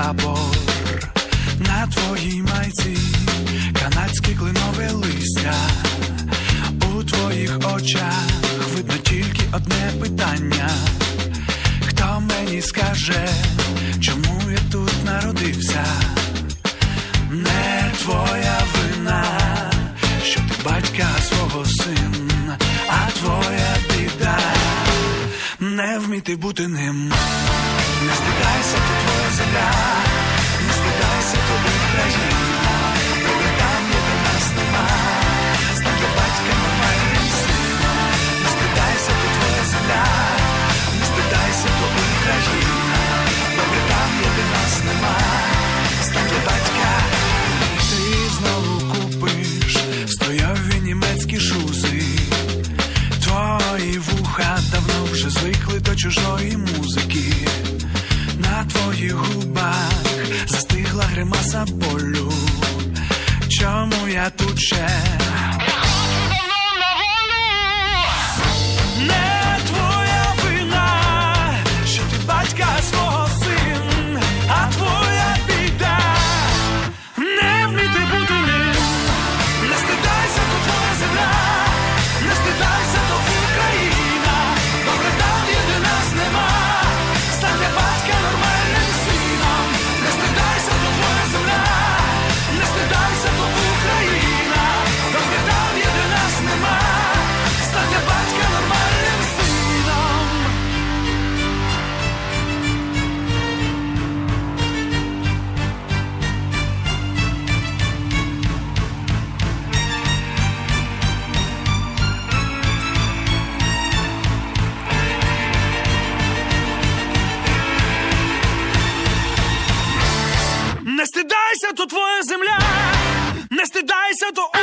прапор на твоїй майці, канадське клинове листя у твоїх очах видно тільки одне питання. Хто мені скаже, чому я тут народився? Не твоя вина, що ти батька свого син, а твоя біда не вміти бути ним. чужої музики, на твоїх губах застигла гримаса болю. Чому я тут ще? ちゃ。